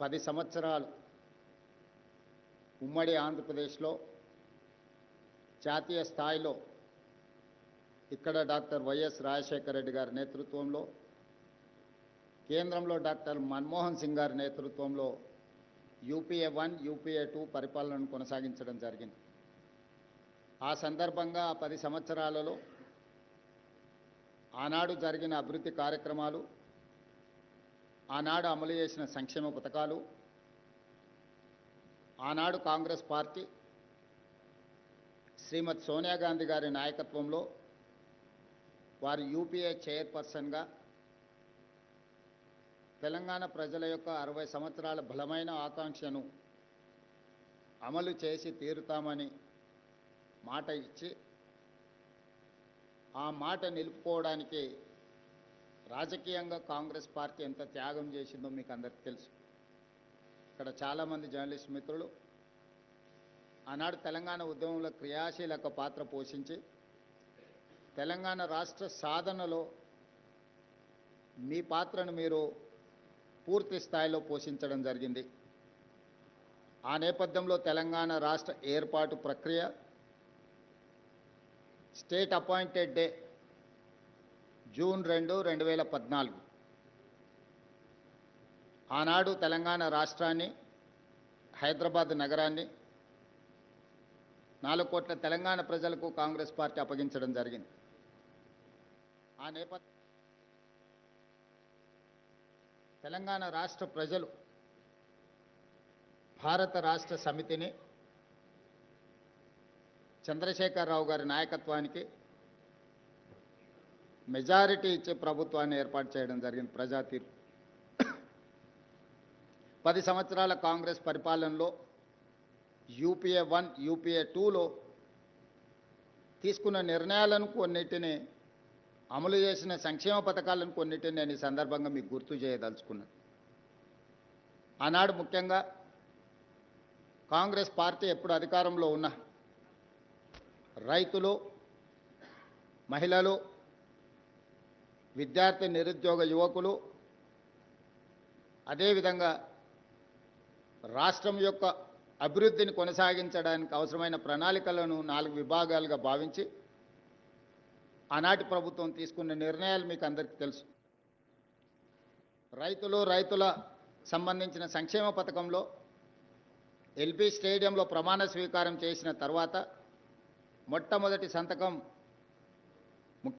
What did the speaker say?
పది సంవత్సరాలు ఉమ్మడి ఆంధ్రప్రదేశ్లో జాతీయ స్థాయిలో ఇక్కడ డాక్టర్ వైఎస్ రాజశేఖర రెడ్డి గారి నేతృత్వంలో కేంద్రంలో డాక్టర్ మన్మోహన్ సింగ్ గారి నేతృత్వంలో యూపీఏ వన్ యూపీఏ టూ పరిపాలనను కొనసాగించడం జరిగింది. ఆ సందర్భంగా ఆ పది సంవత్సరాలలో ఆనాడు జరిగిన అభివృద్ధి కార్యక్రమాలు ఆనాడు అమలు చేసిన సంక్షేమ పథకాలు ఆనాడు కాంగ్రెస్ పార్టీ శ్రీమతి సోనియా గాంధీ గారి నాయకత్వంలో వారు యూపీఏ చైర్పర్సన్గా తెలంగాణ ప్రజల యొక్క అరవై సంవత్సరాల బలమైన ఆకాంక్షను అమలు చేసి తీరుతామని మాట ఇచ్చి ఆ మాట నిలుపుకోవడానికి రాజకీయంగా కాంగ్రెస్ పార్టీ ఎంత త్యాగం చేసిందో మీకు అందరికీ తెలుసు. ఇక్కడ చాలామంది జర్నలిస్ట్ మిత్రులు ఆనాడు తెలంగాణ ఉద్యమంలో క్రియాశీలక పాత్ర పోషించి తెలంగాణ రాష్ట్ర సాధనలో మీ పాత్రను మీరు పూర్తి స్థాయిలో పోషించడం జరిగింది. ఆ నేపథ్యంలో తెలంగాణ రాష్ట్ర ఏర్పాటు ప్రక్రియ స్టేట్ అపాయింటెడ్ డే జూన్ రెండు రెండు వేల పద్నాలుగు. ఆనాడు తెలంగాణ రాష్ట్రాన్ని హైదరాబాద్ నగరాన్ని నాలుగు కోట్ల తెలంగాణ ప్రజలకు కాంగ్రెస్ పార్టీ అప్పగించడం జరిగింది. ఆ నేపథ్యం తెలంగాణ రాష్ట్ర ప్రజలు భారత రాష్ట్ర సమితిని చంద్రశేఖరరావు గారి నాయకత్వానికి మెజారిటీ ఇచ్చే ప్రభుత్వాన్ని ఏర్పాటు చేయడం జరిగింది ప్రజా తీర్పు పది సంవత్సరాల కాంగ్రెస్ పరిపాలనలో యూపీఏ వన్ యూపీఏ టూలో తీసుకున్న నిర్ణయాలను కొన్నిటిని అమలు చేసిన సంక్షేమ పథకాలను కొన్నిటిని నేను ఈ సందర్భంగా మీకు గుర్తు చేయదలుచుకున్నాను ఆనాడు ముఖ్యంగా కాంగ్రెస్ పార్టీ ఎప్పుడు అధికారంలో ఉన్న రైతులు మహిళలు విద్యార్థి నిరుద్యోగ యువకులు అదేవిధంగా రాష్ట్రం యొక్క అభివృద్ధిని కొనసాగించడానికి అవసరమైన ప్రణాళికలను నాలుగు విభాగాలుగా భావించి ఆనాటి ప్రభుత్వం తీసుకున్న నిర్ణయాలు మీకు అందరికీ తెలుసు. రైతులు రైతుల సంబంధించిన సంక్షేమ పథకంలో ఎల్బీ స్టేడియంలో ప్రమాణ స్వీకారం చేసిన తర్వాత మొట్టమొదటి సంతకం